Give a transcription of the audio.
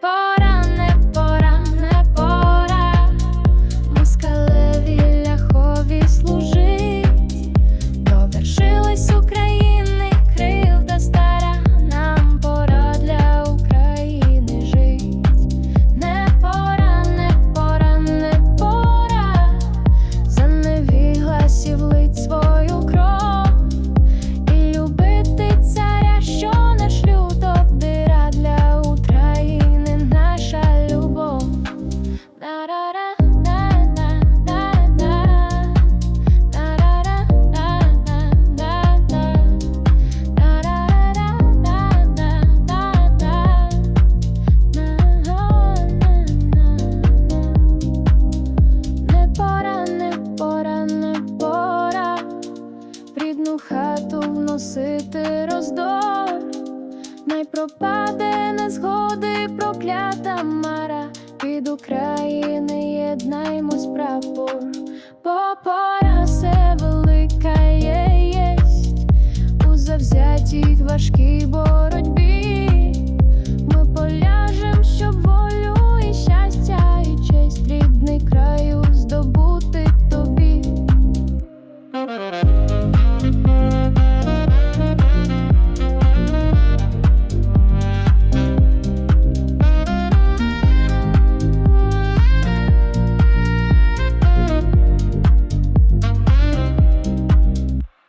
Пора, не пора. Москалеві ляхові служить. Довершилась України хату вносити роздор, най пропаде незгоди проклята мара, від України єднаймось прапор, бо пора все велика є єсть. У завзятій важкій боротьбі.